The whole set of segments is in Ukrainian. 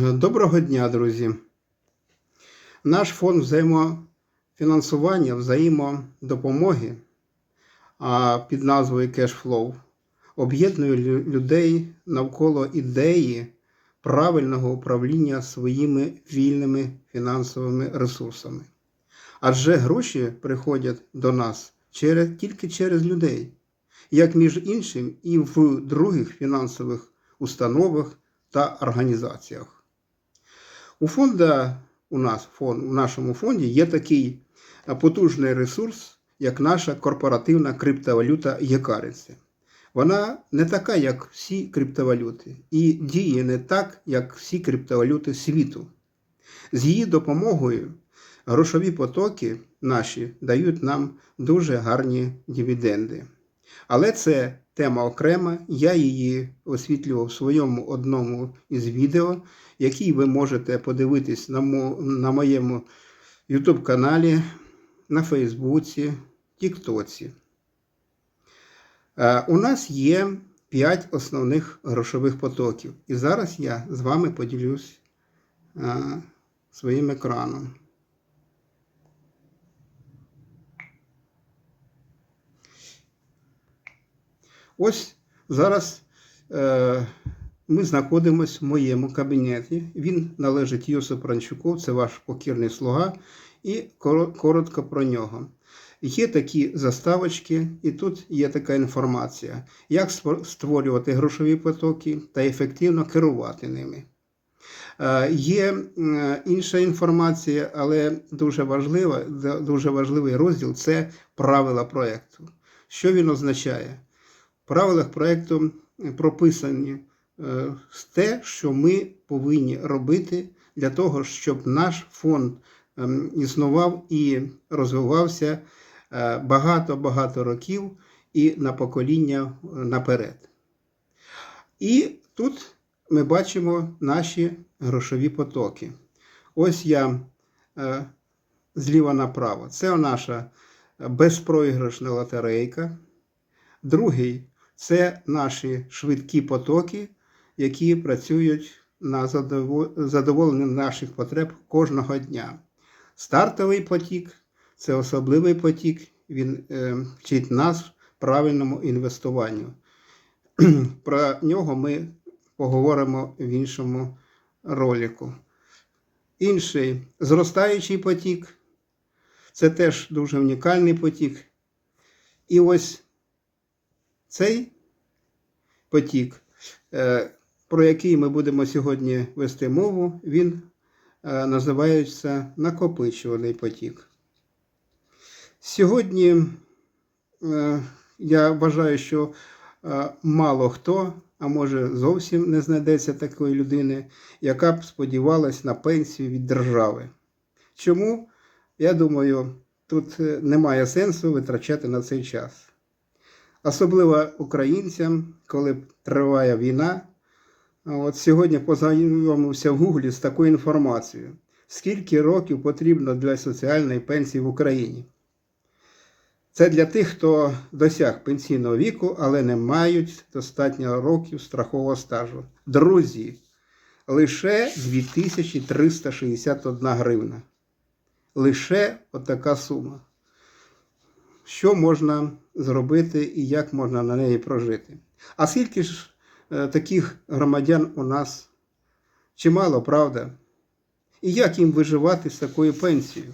Доброго дня, друзі. Наш фонд взаємофінансування, взаємодопомоги під назвою CashFlow об'єднує людей навколо ідеї правильного управління своїми вільними фінансовими ресурсами. Адже гроші приходять до нас через, тільки через людей, як між іншим і в других фінансових установах та організаціях. У фонда, у нас фон, у нашому фонді є такий е, потужний ресурс, як наша корпоративна криптовалюта Якаринці. Вона не така, як всі криптовалюти, і діє не так, як всі криптовалюти світу. З її допомогою грошові потоки наші дають нам дуже гарні дивіденди. Але це тема окрема. Я її освітлював в своєму одному із відео, який ви можете подивитись на, мо, на моєму YouTube каналі, на Фейсбуці, Тіктоці. Е, У нас є 5 основних грошових потоків. І зараз я з вами поділюсь е, своїм екраном. Ось зараз е, ми знаходимося в моєму кабінеті. Він належить Йосипу Ранчуку, це ваш покірний слуга, і коротко про нього. Є такі заставочки, і тут є така інформація, як створювати грошові потоки та ефективно керувати ними. Е, Є інша інформація, але дуже важлива, дуже важливий розділ це правила проєкту. Що він означає? Правилах проєкту прописані е, те, що ми повинні робити для того, щоб наш фонд ем, існував і розвивався е, багато-багато років і на покоління е, наперед. І тут ми бачимо наші грошові потоки. Ось я е, зліва направо. Це наша безпроіграшна лотерейка. Другий це наші швидкі потоки, які працюють на задово- задоволення наших потреб кожного дня. Стартовий потік це особливий потік, він е, вчить нас правильному інвестуванню. Про нього ми поговоримо в іншому ролику. Інший зростаючий потік це теж дуже унікальний потік. І ось цей потік, е, про який ми будемо сьогодні вести мову, він е, називається накопичувальний потік. Сьогодні е, я вважаю, що мало хто, а може зовсім не знайдеться такої людини, яка б сподівалась на пенсію від держави. Чому? Я думаю, тут немає сенсу витрачати на цей час. Особливо українцям, коли триває війна. От сьогодні познайомився в Гуглі з такою інформацією. Скільки років потрібно для соціальної пенсії в Україні? Це для тих, хто досяг пенсійного віку, але не мають достатньо років страхового стажу. Друзі, лише 2361 гривна. Лише отака сума. Що можна зробити і як можна на неї прожити? А скільки ж е, таких громадян у нас чимало, правда? І як їм виживати з такою пенсією?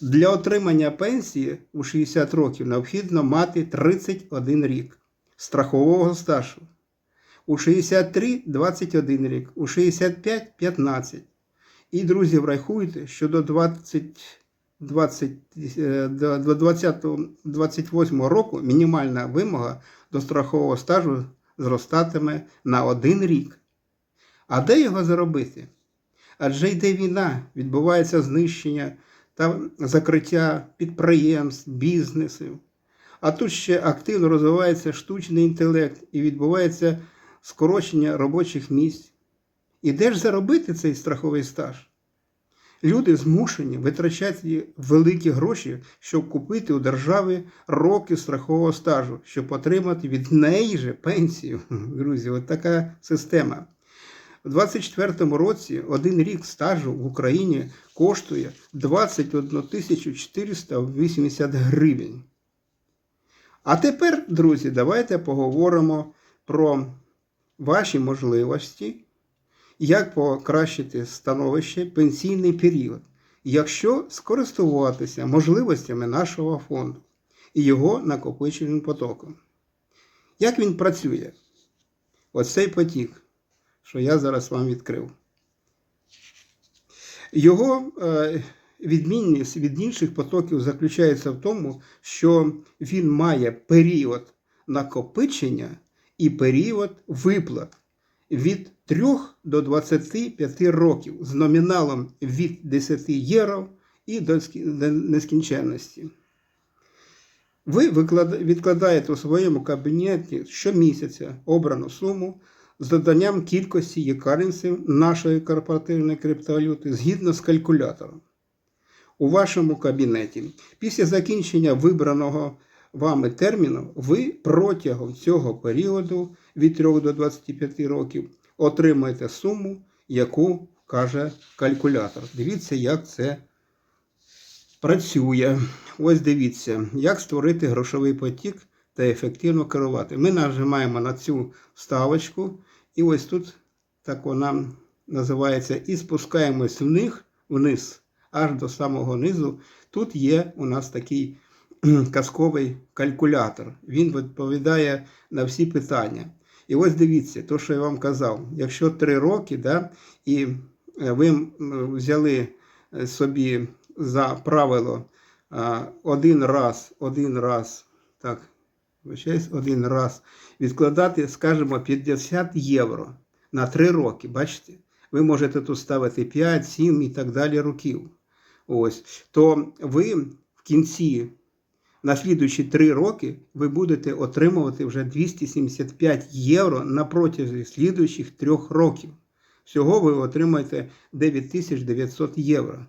Для отримання пенсії у 60 років необхідно мати 31 рік страхового стажу. У 63 21 рік, у 65 15. І, друзі, врахуйте, що до 20, 20, е, до до 20, 28 року мінімальна вимога до страхового стажу зростатиме на один рік. А де його заробити? Адже йде війна, відбувається знищення та закриття підприємств, бізнесів. А тут ще активно розвивається штучний інтелект і відбувається скорочення робочих місць. І де ж заробити цей страховий стаж? Люди змушені витрачати великі гроші, щоб купити у держави роки страхового стажу, щоб отримати від неї же пенсію. Друзі, от така система. У 2024 році один рік стажу в Україні коштує 21 480 гривень. А тепер, друзі, давайте поговоримо про ваші можливості, як покращити становище пенсійний період, якщо скористуватися можливостями нашого фонду і його накопиченим потоком. Як він працює? Оцей потік, що я зараз вам відкрив. Його е, відмінність від інших потоків заключається в тому, що він має період накопичення і період виплат від 3 до 25 років з номіналом від 10 євро і до нескінченності. Ви відкладаєте у своєму кабінеті щомісяця обрану суму з доданням кількості якаринців нашої корпоративної криптовалюти згідно з калькулятором. У вашому кабінеті після закінчення вибраного вами терміну ви протягом цього періоду від 3 до 25 років отримаєте суму, яку каже калькулятор. Дивіться, як це працює. Ось дивіться, як створити грошовий потік та ефективно керувати. Ми нажимаємо на цю вставочку, і ось тут так вона називається, і спускаємось вниз, вниз аж до самого низу. Тут є у нас такий казковий калькулятор. Він відповідає на всі питання. І ось дивіться, то, що я вам казав, якщо 3 роки, да, і е, ви взяли е, собі за правило один раз, один раз, так, один раз відкладати, скажімо, 50 євро на 3 роки. Бачите? Ви можете тут ставити 5, 7 і так далі років. Ось, то ви в кінці слідуючі 3 роки ви будете отримувати вже 275 євро на протязі слідуючих 3 років. Всього ви отримаєте 9900 євро.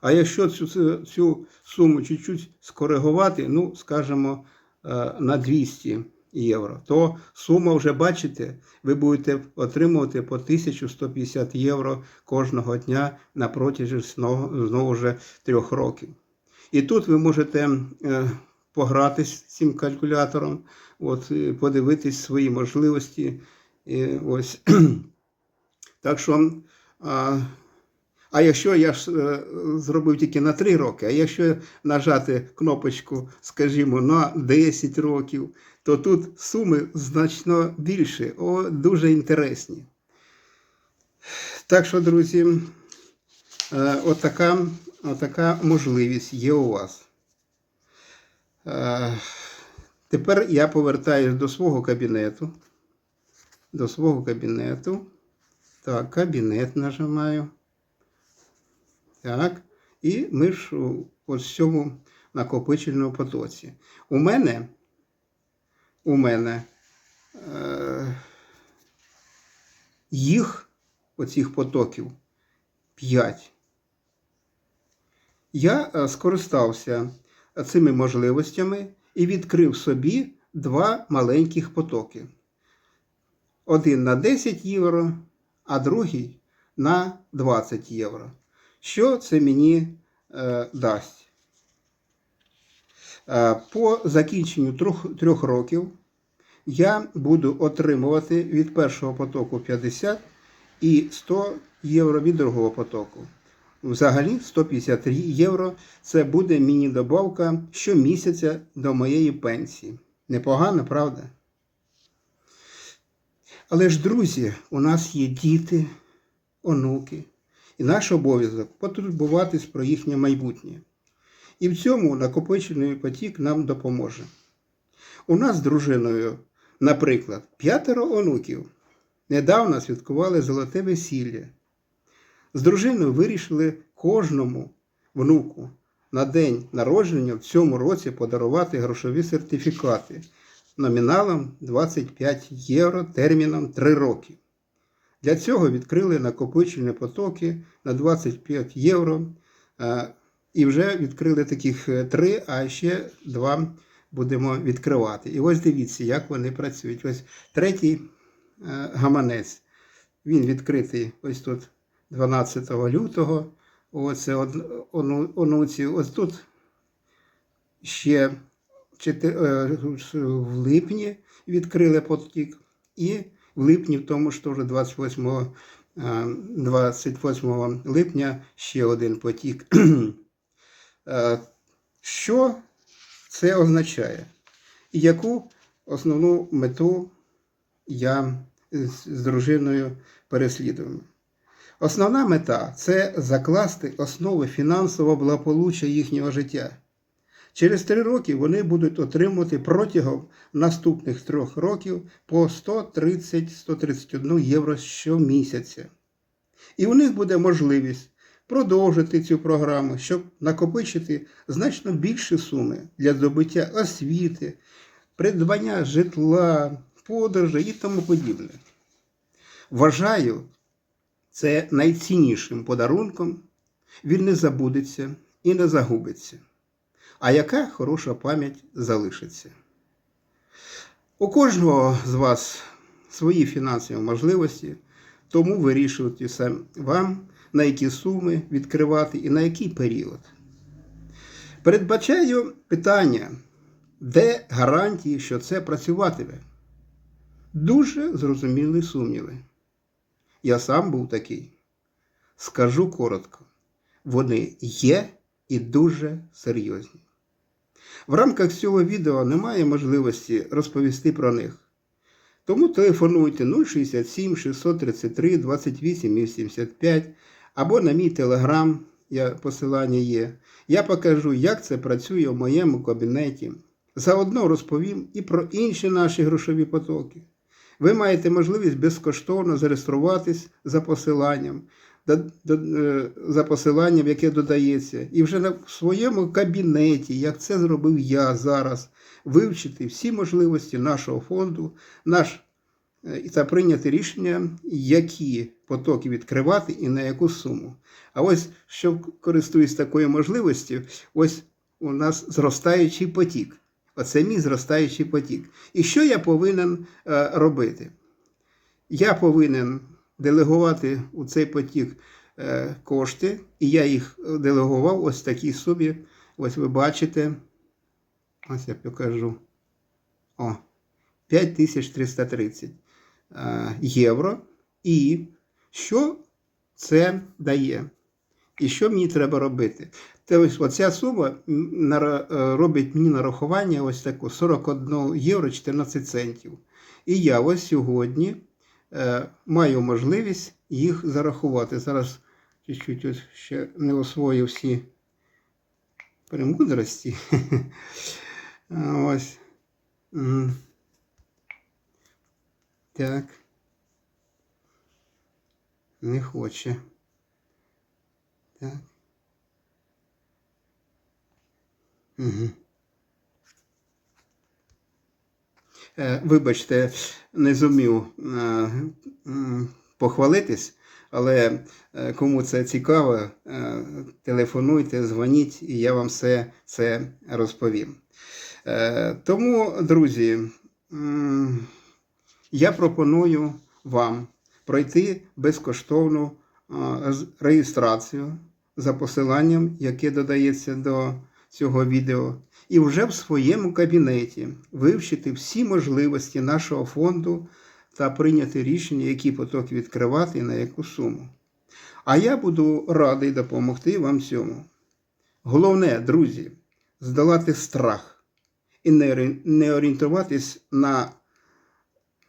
А якщо цю, цю- суму чуть-чуть скоригувати, ну, скажімо, е, на 200 євро, то сума вже бачите, ви будете отримувати по 1150 євро кожного дня на протязі знову ж трьох років. І тут ви можете е, погратись з цим калькулятором, от, подивитись свої можливості. І ось. Так що, а, а якщо я ж е, зробив тільки на 3 роки, а якщо нажати кнопочку, скажімо, на 10 років, то тут суми значно більші, о, дуже інтересні. Так що, друзі, е, отака, отака можливість є у вас. Е, Тепер я повертаюся до свого кабінету. До свого кабінету. Так, кабінет нажимаю. Так. І ми ж ось цьому накопичельному потоці. У мене, у мене е, їх, оцих потоків, 5. Я е, скористався цими можливостями і відкрив собі два маленьких потоки. Один на 10 євро, а другий на 20 євро. Що це мені е, дасть? Е, по закінченню трьох, трьох років я буду отримувати від першого потоку 50 і 100 євро від другого потоку. Взагалі 153 євро це буде міні-добавка щомісяця до моєї пенсії. Непогано, правда? Але ж, друзі, у нас є діти, онуки, і наш обов'язок потурбуватись про їхнє майбутнє. І в цьому накопичений потік нам допоможе. У нас з дружиною, наприклад, п'ятеро онуків. Недавно святкували золоте весілля. З дружиною вирішили кожному внуку на день народження в цьому році подарувати грошові сертифікати номіналом 25 євро терміном 3 роки. Для цього відкрили накопичені потоки на 25 євро. е, І вже відкрили таких е, три, а ще два будемо відкривати. І ось дивіться, як вони працюють. Ось третій е, гаманець Він відкритий ось тут 12 лютого. Оце онуці. Ось тут ще е, в липні відкрили потік. І в липні, в тому ж теж 28, е, 28 липня ще один потік. Е, Що це означає? І яку основну мету я з дружиною переслідую? Основна мета це закласти основи фінансового благополуччя їхнього життя. Через три роки вони будуть отримувати протягом наступних трьох років по 130-131 євро щомісяця. І у них буде можливість продовжити цю програму, щоб накопичити значно більші суми для здобуття освіти, придбання житла, подорожей і тому подібне. Вважаю, це найціннішим подарунком. Він не забудеться і не загубиться. А яка хороша пам'ять залишиться? У кожного з вас свої фінансові можливості, тому вирішуйте сам вам, на які суми відкривати і на який період. Передбачаю питання, де гарантії, що це працюватиме? Дуже зрозуміли сумніви. Я сам був такий. Скажу коротко, вони є і дуже серйозні. В рамках цього відео немає можливості розповісти про них. Тому телефонуйте 067 633 28 85 або на мій телеграм, я, посилання є. Я покажу, як це працює в моєму кабінеті. Заодно розповім і про інші наші грошові потоки. Ви маєте можливість безкоштовно зареєструватись за посиланням, е, за посиланням, яке додається, і вже на своєму кабінеті, як це зробив я зараз, вивчити всі можливості нашого фонду, наш е, та прийняти рішення, які потоки відкривати і на яку суму. А ось що користуюсь такою можливістю, ось у нас зростаючий потік. Оце мій зростаючий потік. І що я повинен е, робити? Я повинен делегувати у цей потік е, кошти, і я їх делегував ось такій сумі. Ось ви бачите. Ось я покажу. О, 5330 е, євро. І що це дає? І що мені треба робити? Це ось оця сума е, робить мені нарахування ось таку 41 євро 14 центів. І я ось сьогодні е, маю можливість їх зарахувати. Зараз чуть-чуть ось ще не освоїв всі премудрості. Ось. Так. Не хоче. Так. Е, Вибачте, не зумів е, похвалитись, але е, кому це цікаво, телефонуйте, дзвоніть, і я вам все це розповім. Тому, друзі, я пропоную вам пройти безкоштовну реєстрацію за посиланням, яке додається до цього відео, і вже в своєму кабінеті вивчити всі можливості нашого фонду та прийняти рішення, які потоки відкривати і на яку суму. А я буду радий допомогти вам цьому. Головне, друзі, здолати страх і не орієнтуватись на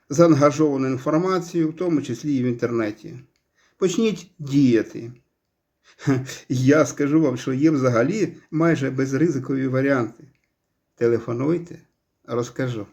заангажовану інформацію, в тому числі і в інтернеті. Почніть діяти. Я скажу вам, що є взагалі майже безризикові варіанти. Телефонуйте, розкажу.